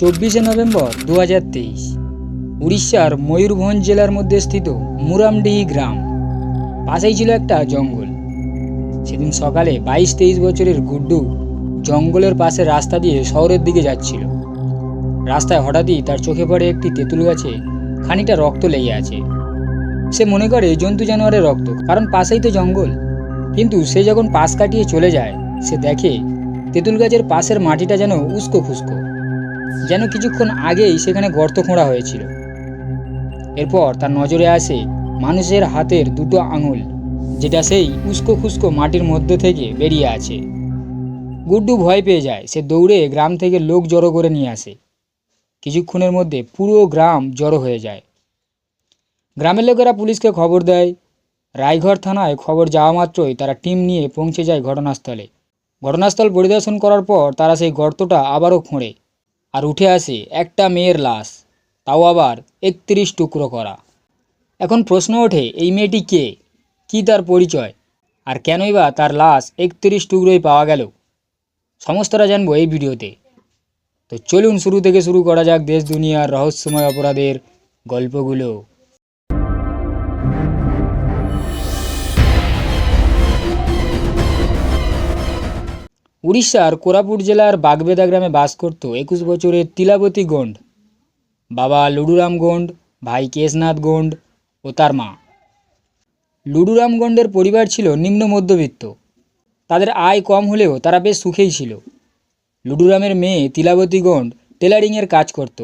চব্বিশে নভেম্বর দু হাজার তেইশ। উড়িষ্যার ময়ূরভঞ্জ জেলার মধ্যে স্থিত মুরামডিহি গ্রাম। পাশেই ছিল একটা জঙ্গল। সেদিন সকালে বাইশ তেইশ বছরের গুড্ডু জঙ্গলের পাশে রাস্তা দিয়ে শহরের দিকে যাচ্ছিল। রাস্তায় হঠাৎই তার চোখে পড়ে একটি তেঁতুল গাছে খানিকটা রক্ত লেগে আছে। সে মনে করে জন্তু জানোয়ারের রক্ত, কারণ পাশেই তো জঙ্গল। কিন্তু সে যখন পাশ কাটিয়ে চলে যায়, সে দেখে তেঁতুল গাছের পাশের মাটিটা যেন উস্কো খুস্কো যেন কিছুক্ষণ আগেই সেখানে গর্ত খোঁড়া হয়েছিল। এরপর তার নজরে আসে মানুষের হাতের দুটো আঙুল, যেটা সেই উস্কো খুস্কো মাটির মধ্যে থেকে বেরিয়ে আছে। গুড্ডু ভয় পেয়ে যায়, সে দৌড়ে গ্রাম থেকে লোক জড়ো করে নিয়ে আসে। কিছুক্ষণের মধ্যে পুরো গ্রাম জড়ো হয়ে যায়। গ্রামের লোকেরা পুলিশকে খবর দেয়। রায়ঘর থানায় খবর যাওয়া মাত্রই তারা টিম নিয়ে পৌঁছে যায় ঘটনাস্থলে। ঘটনাস্থল পরিদর্শন করার পর তারা সেই গর্তটা আবারও খোঁড়ে। আর উঠে আসে একটা মেয়ের লাশ। তাও আবার একত্রিশ টুকরো করা। এখন প্রশ্ন ওঠে, এই মেয়েটি কে? কী তার পরিচয়? আর কেনই বা তার লাশ একত্রিশ টুকরোই পাওয়া গেল? সমস্তরা জানব এই ভিডিওতে। তো চলুন শুরু থেকে শুরু করা যাক দেশ দুনিয়ার রহস্যময় অপরাধের গল্পগুলো। উড়িষ্যার কোরাপুট জেলার বাগবেদা গ্রামে বাস করত একুশ বছরের তিলাবতী গন্ড বাবা লুডুরাম গন্ড ভাই কেশনাথ গন্ড ও তার মা। লুডুরাম গন্ডের পরিবার ছিল নিম্ন মধ্যবিত্ত। তাদের আয় কম হলেও তারা বেশ সুখেই ছিল। লুডুরামের মেয়ে তিলাবতী গন্ড টেলারিংয়ের কাজ করত।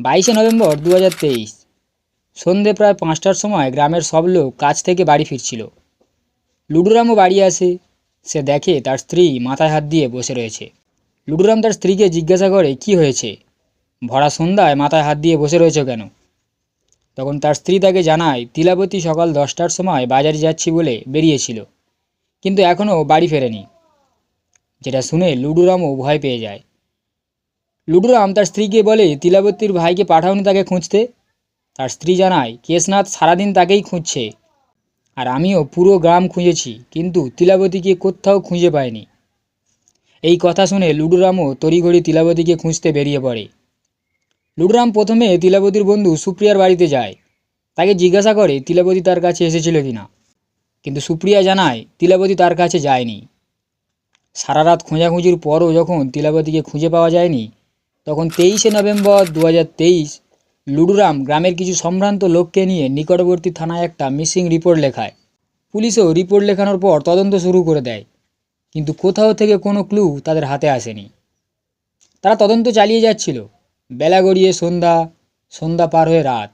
বাইশে নভেম্বর দু হাজার তেইশ। সন্ধে প্রায় পাঁচটার সময় গ্রামের সব লোক কাজ থেকে বাড়ি ফিরছিল। লুডুরামও বাড়ি আসে। সে দেখে তার স্ত্রী মাথায় হাত দিয়ে বসে রয়েছে। লুডুরাম তার স্ত্রীকে জিজ্ঞাসা করে, কি হয়েছে? ভরা সন্ধ্যায় মাথায় হাত দিয়ে বসে রয়েছে কেন? তখন তার স্ত্রী তাকে জানায়, তিলাবতী সকাল দশটার সময় বাজারে যাচ্ছি বলে বেরিয়েছিল, কিন্তু এখনও বাড়ি ফেরেনি। যেটা শুনে লুডুরামও ভয় পেয়ে যায়। লুডুরাম তার স্ত্রীকে বলে, তিলাবতীর ভাইকে পাঠাওনি তাকে খুঁজতে? তার স্ত্রী জানায়, কেশনাথ সারাদিন তাকেই খুঁজছে। আর আমিও পুরো গ্রাম খুঁজেছি, কিন্তু তিলাবতীকে কোথাও খুঁজে পাইনি। এই কথা শুনে লুডুরামও তড়িঘড়ি তিলাবতীকে খুঁজতে বেরিয়ে পড়ে। লুডুরাম প্রথমে তিলাবতীর বন্ধু সুপ্রিয়ার বাড়িতে যায়। তাকে জিজ্ঞাসা করে তিলাবতী তার কাছে এসেছিল কিনা। কিন্তু সুপ্রিয়া জানায় তিলাবতী তার কাছে যায়নি। সারা রাত খোঁজাখুঁজির পরও যখন তিলাবতীকে খুঁজে পাওয়া যায়নি, তখন তেইশে নভেম্বর দু হাজার তেইশ লুডুরাম গ্রামের কিছু সম্ভ্রান্ত লোককে নিয়ে নিকটবর্তী থানায় একটা মিসিং রিপোর্ট লেখায়। পুলিশও রিপোর্ট লেখানোর পর তদন্ত শুরু করে দেয়। কিন্তু কোথাও থেকে কোনো ক্লু তাদের হাতে আসেনি। তারা তদন্ত চালিয়ে যাচ্ছিল। বেলা গড়িয়ে সন্ধ্যা সন্ধ্যা পার হয়ে রাত।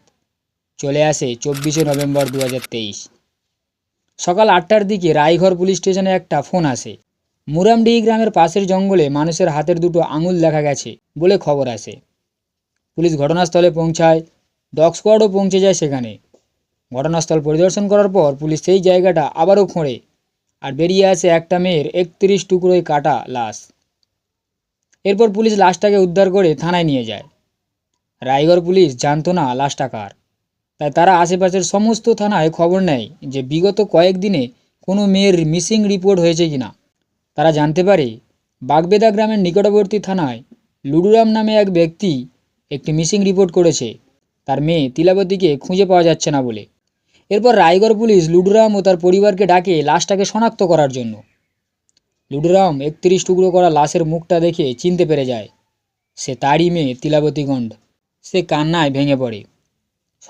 চলে আসে চব্বিশে নভেম্বর দু হাজার তেইশ। সকাল আটটার দিকে রায়ঘর পুলিশ স্টেশনে একটা ফোন আসে। মুরামডিহি গ্রামের পাশের জঙ্গলে মানুষের হাতের দুটো আঙুল দেখা গেছে বলে খবর আসে। পুলিশ ঘটনাস্থলে পৌঁছায়, ডগ স্কোয়াডও পৌঁছে যায় সেখানে। ঘটনাস্থল পরিদর্শন করার পর পুলিশ সেই জায়গাটা আবারও খোঁড়ে আর বেরিয়ে আসে একটা মেয়ের একত্রিশ টুকরোয় কাটা লাশ। এরপর পুলিশ লাশটাকে উদ্ধার করে থানায় নিয়ে যায়। রায়গড় পুলিশ জানতো না লাশটা কার। তাই তারা আশেপাশের সমস্ত থানায় খবর নেয় যে বিগত কয়েকদিনে কোনো মেয়ের মিসিং রিপোর্ট হয়েছে কিনা। তারা জানতে পারে, বাগবেদা গ্রামের নিকটবর্তী থানায় লুডুরাম নামে এক ব্যক্তি একটি মিসিং রিপোর্ট করেছে। তার মেয়ে তিলাবতীকে খুঁজে পাওয়া যাচ্ছে না বলে। এরপর রায়গড় পুলিশ লুডুরাম ও তার পরিবারকে ডাকে লাশটাকে শনাক্ত করার জন্য। লুডুরাম একত্রিশ টুকরো করা লাশের মুখটা দেখে চিনতে পেরে যায়। সে তারই মেয়ে তিলাবতী গণ্ড। সে কান্নায় ভেঙে পড়ে।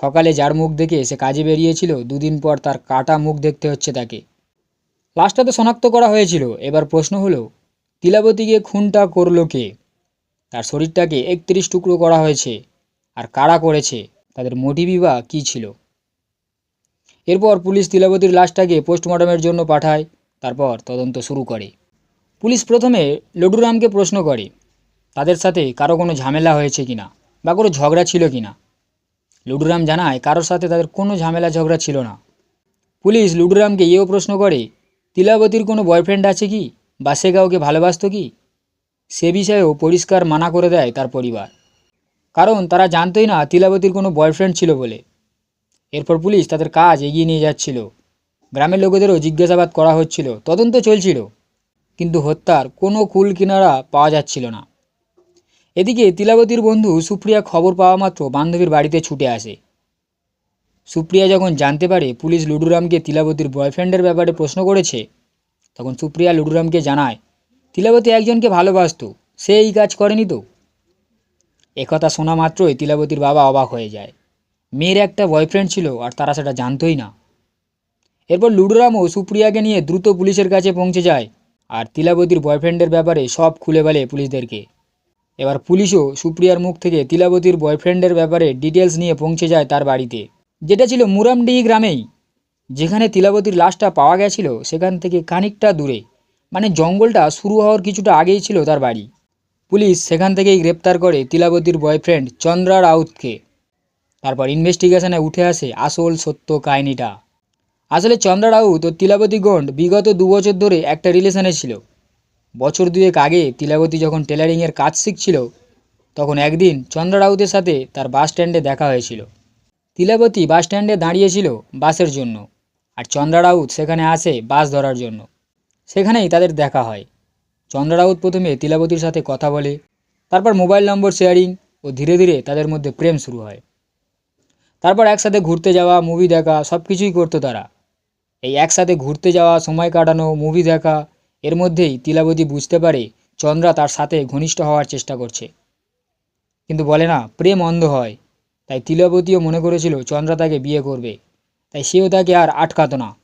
সকালে যার মুখ দেখে সে কাজে বেরিয়েছিল, দুদিন পর তার কাটা মুখ দেখতে হচ্ছে তাকে। লাশটা তো শনাক্ত করা হয়েছিল। এবার প্রশ্ন হলো, তিলাবতীকে খুনটা করল কে? তার শরীরটাকে একত্রিশ টুকরো করা হয়েছে। আর কারা করেছে? তাদের মোটিভই বা কী ছিল? এরপর পুলিশ তিলাবতীর লাশটাকে পোস্টমর্টমের জন্য পাঠায়, তারপর তদন্ত শুরু করে। পুলিশ প্রথমে লডুরামকে প্রশ্ন করে, তাদের সাথে কারও কোনো ঝামেলা হয়েছে কিনা বা কোনো ঝগড়া ছিল কিনা? লুডুরাম জানায়, কারোর সাথে তাদের কোনো ঝামেলা ঝগড়া ছিল না। পুলিশ লুডুরামকে এও প্রশ্ন করে তিলাবতীর কোনো বয়ফ্রেন্ড আছে কি? বা সে কাউকে ভালোবাসতো কি? সে বিষয়েও পরিষ্কার মানা করে দেয় তার পরিবার। কারণ তারা জানতোই না তিলাবতীর কোনো বয়ফ্রেন্ড ছিল বলে। এরপর পুলিশ তাদের কাজ এগিয়ে নিয়ে যাচ্ছিল। গ্রামের লোকেদেরও জিজ্ঞাসাবাদ করা হচ্ছিল, তদন্ত চলছিল, কিন্তু হত্যার কোনো কুল কিনারা পাওয়া যাচ্ছিল না। এদিকে তিলাবতীর বন্ধু সুপ্রিয়া খবর পাওয়া মাত্র বান্ধবীর বাড়িতে ছুটে আসে। সুপ্রিয়া যখন জানতে পারে পুলিশ লুডুরামকে তিলাবতীর বয়ফ্রেন্ডের ব্যাপারে প্রশ্ন করেছে, তখন সুপ্রিয়া লুডুরামকে জানায় তিলাবতী একজনকে ভালোবাসতো, সে এই কাজ করেনি তো? একথা শোনা মাত্রই তিলাবতীর বাবা অবাক হয়ে যায়। মেয়ের একটা বয়ফ্রেন্ড ছিল আর তারা সেটা জানতোই না। এরপর লুডুরামও সুপ্রিয়াকে নিয়ে দ্রুত পুলিশের কাছে পৌঁছে যায় আর তিলাবতীর বয়ফ্রেন্ডের ব্যাপারে সব খুলে বলে পুলিশদেরকে। এবার পুলিশও সুপ্রিয়ার মুখ থেকে তিলাবতীর বয়ফ্রেন্ডের ব্যাপারে ডিটেলস নিয়ে পৌঁছে যায় তার বাড়িতে। যেটা ছিল মুরামডিহি গ্রামেই, যেখানে তিলাবতীর লাশটা পাওয়া গেছিল সেখান থেকে খানিকটা দূরে। মানে জঙ্গলটা শুরু হওয়ার কিছুটা আগেই ছিল তার বাড়ি। পুলিশ সেখান থেকেই গ্রেপ্তার করে তিলাবতীর বয়ফ্রেন্ড চন্দ্রা রাউতকে। তারপর ইনভেস্টিগেশনে উঠে আসে আসল সত্য কাহিনীটা। আসলে চন্দ্রা রাউত ও তিলাবতী গন্ড বিগত দু বছর ধরে একটা রিলেশনে ছিল। বছর দুয়েক আগে তিলাবতী যখন টেলারিংয়ের কাজ শিখছিল, তখন একদিন চন্দ্রা রাউতের সাথে তার বাস স্ট্যান্ডে দেখা হয়েছিল। তিলাবতী বাস স্ট্যান্ডে দাঁড়িয়েছিল বাসের জন্য, আর চন্দ্রা রাউত সেখানে আসে বাস ধরার জন্য। সেখানেই তাদের দেখা হয়। চন্দ্রা রাউত প্রথমে তিলাবতীর সাথে কথা বলে, তারপর মোবাইল নম্বর শেয়ারিং ও ধীরে ধীরে তাদের মধ্যে প্রেম শুরু হয়। তারপর একসাথে ঘুরতে যাওয়া, মুভি দেখা সব কিছুই করতো তারা। এই একসাথে ঘুরতে যাওয়া, সময় কাটানো, মুভি দেখা, এর মধ্যেই তিলাবতী বুঝতে পারে চন্দ্রা তার সাথে ঘনিষ্ঠ হওয়ার চেষ্টা করছে। কিন্তু বলে না, প্রেম অন্ধ হয়। তাই তিলাবতীও মনে করেছিল চন্দ্রা তাকে বিয়ে করবে। তাই সেও তাকে আর আটকাতো না।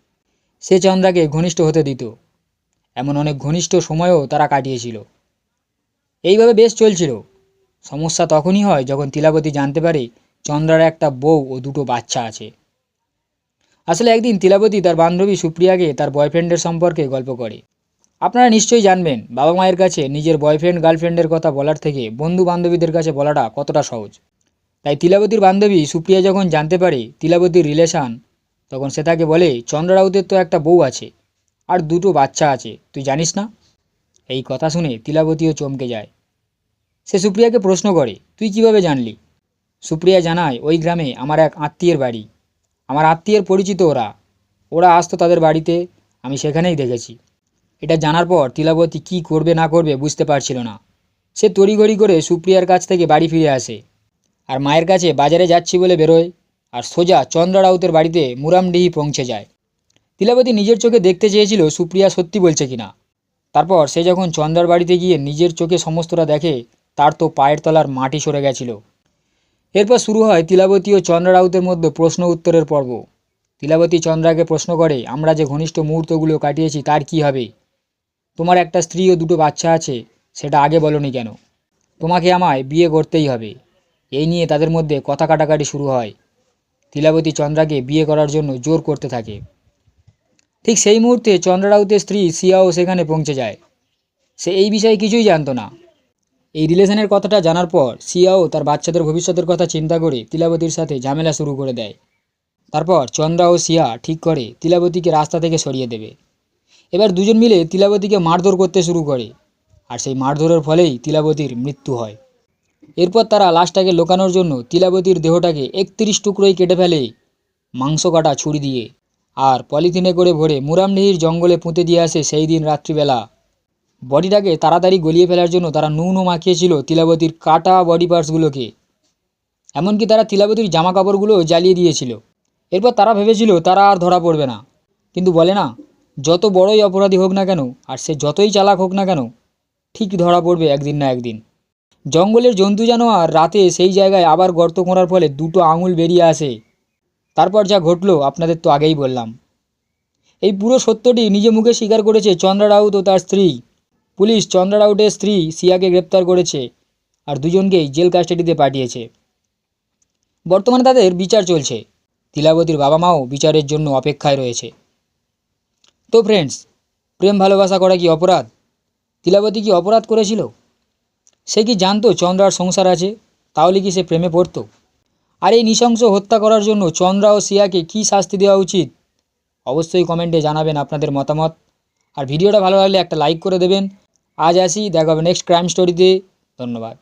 সে চন্দ্রাকে ঘনিষ্ঠ হতে দিত। এমন অনেক ঘনিষ্ঠ সময়ও তারা কাটিয়েছিল। এইভাবে বেশ চলছিল। সমস্যা তখনই হয় যখন তিলাবতী জানতে পারে চন্দ্রার একটা বউ ও দুটো বাচ্চা আছে। আসলে একদিন তিলাবতী তার বান্ধবী সুপ্রিয়াকে তার বয়ফ্রেন্ডের সম্পর্কে গল্প করে। আপনারা নিশ্চয়ই জানবেন, বাবা মায়ের কাছে নিজের বয়ফ্রেন্ড, গার্লফ্রেন্ডের কথা বলার থেকে বন্ধু বান্ধবীদের কাছে বলাটা কতটা সহজ। তাই তিলাবতীর বান্ধবী সুপ্রিয়া যখন জানতে পারে তিলাবতীর রিলেশান তখন সে তাকে বলে চন্দ্র রাউতের তো একটা বউ আছে। আর দুটো বাচ্চা আছে, তুই জানিস না? এই কথা শুনে তিলাবতীও চমকে যায়। সে সুপ্রিয়াকে প্রশ্ন করে, তুই কীভাবে জানলি? সুপ্রিয়া জানায়, ওই গ্রামে আমার এক আত্মীয়ের বাড়ি। আমার আত্মীয়ের পরিচিত ওরা। ওরা আসতো তাদের বাড়িতে, আমি সেখানেই দেখেছি। এটা জানার পর তিলাবতী কী করবে না করবে বুঝতে পারছিল না। সে তড়িঘড়ি করে সুপ্রিয়ার কাছ থেকে বাড়ি ফিরে আসে। আর মায়ের কাছে বাজারে যাচ্ছি বলে বেরোয়, আর সোজা চন্দ্র রাউতের বাড়িতে মুরামডিহি পৌঁছে যায়। তিলাবতী নিজের চোখে দেখতে চেয়েছিল সুপ্রিয়া সত্যি বলছে কিনা। তারপর সে যখন চন্দ্রার বাড়িতে গিয়ে নিজের চোখে সমস্তটা দেখে, তার তো পায়ের তলার মাটি সরে গেছিল। এরপর শুরু হয় তিলাবতী ও চন্দ্র রাউতের মধ্যে প্রশ্ন উত্তরের পর্ব। তিলাবতী চন্দ্রাকে প্রশ্ন করে, আমরা যে ঘনিষ্ঠ মুহূর্তগুলো কাটিয়েছি, তার কি হবে? তোমার একটা স্ত্রী ও দুটো বাচ্চা আছে, সেটা আগে বলনি কেন? তোমাকে আমায় বিয়ে করতেই হবে। এই নিয়ে তাদের মধ্যে কথা কাটাকাটি শুরু হয়। তিলাবতী চন্দ্রাকে বিয়ে করার জন্য জোর করতে থাকে। ঠিক সেই মুহূর্তে চন্দ্র রাউতের স্ত্রী সিয়াও সেখানে পৌঁছে যায়। সে এই বিষয়ে কিছুই জানতো না। এই রিলেশনের কথাটা জানার পর সিয়াও তার বাচ্চাদের ভবিষ্যতের কথা চিন্তা করে তিলাবতীর সাথে ঝামেলা শুরু করে দেয়। তারপর চন্দ্রা ও সিয়া ঠিক করে তিলাবতীকে রাস্তা থেকে সরিয়ে দেবে। এবার দুজন মিলে তিলাবতীকে মারধর করতে শুরু করে আর সেই মারধরের ফলেই তিলাবতীর মৃত্যু হয়। এরপর তারা লাশটাকে লোকানোর জন্য তিলাবতীর দেহটাকে একত্রিশ টুকরোই কেটে ফেলে মাংস কাটা ছুরি দিয়ে আর পলিথিনে করে ভরে মুরামডিহির জঙ্গলে পুঁতে দিয়ে আসে সেই দিন রাত্রিবেলা। বডিটাকে তাড়াতাড়ি গলিয়ে ফেলার জন্য তারা নুনও মাখিয়েছিল তিলাবতীর কাটা বডি পার্টসগুলোকে। এমনকি তারা তিলাবতীর জামা কাপড়গুলো জ্বালিয়ে দিয়েছিল। এরপর তারা ভেবেছিল তারা আর ধরা পড়বে না। কিন্তু বলে না, যত বড়ই অপরাধী হোক না কেন, আর সে যতই চালাক হোক না কেন, ঠিক ধরা পড়বে একদিন না একদিন। জঙ্গলের জন্তু জানোয়ার রাতে সেই জায়গায় আবার গর্ত করার ফলে দুটো আঙুল বেরিয়ে আসে। তারপর যা ঘটলো, আপনাদের তো আগেই বললাম। এই পুরো সত্যটি নিজে মুখে স্বীকার করেছে চন্দ্রা রাউত ও তার স্ত্রী। পুলিশ চন্দ্রা রাউতের স্ত্রী সিয়াকে গ্রেপ্তার করেছে আর দুজনকেই জেল কাস্টাডিতে পাঠিয়েছে। বর্তমানে তাদের বিচার চলছে। তিলাবতীর বাবা মাও বিচারের জন্য অপেক্ষায় রয়েছে। তো ফ্রেন্ডস প্রেম ভালোবাসা করা কি অপরাধ? তিলাবতী কি অপরাধ করেছিল? সে কি জানতো চন্দ্রার সংসার আছে? তাহলে কি সে প্রেমে পড়তো? আর এই নৃশংস হত্যা করার জন্য চন্দ্রা ও সিয়াকে কী শাস্তি দেওয়া উচিত? অবশ্যই কমেন্টে জানাবেন আপনাদের মতামত। আর ভিডিওটা ভালো লাগলে একটা লাইক করে দেবেন। আজ আসি, দেখা হবে নেক্সট ক্রাইম স্টোরিতে ধন্যবাদ।